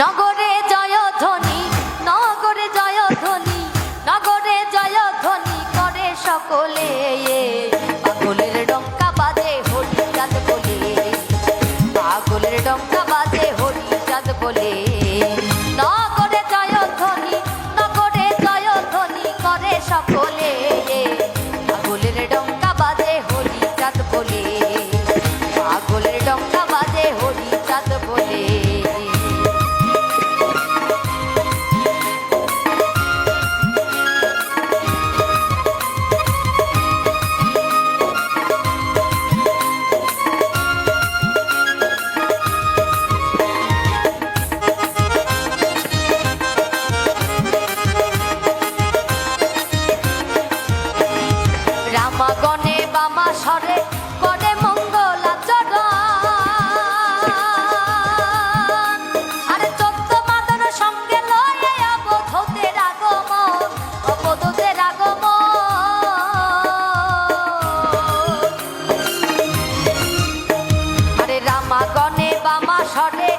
নগরে জয় ধ্বনি, নগরে জয় ধ্বনি, নগরে জয় ধ্বনি করে সকলে। পাগলের ডঙ্কা বাজে হরি চাঁদ বলে। পাগলের ডঙ্কা বাজে হরি চাঁদ বলে। নগরে জয় ধ্বনি, নগরে জয় ধ্বনি করে সকলে। বামা গণে বামা সরে করে মঙ্গলাচরণ আরে চোদ্দ মাদন সঙ্গে লয়ে অবধূতের আগমন, অবধূতের আরে রামা গণে বামা সরে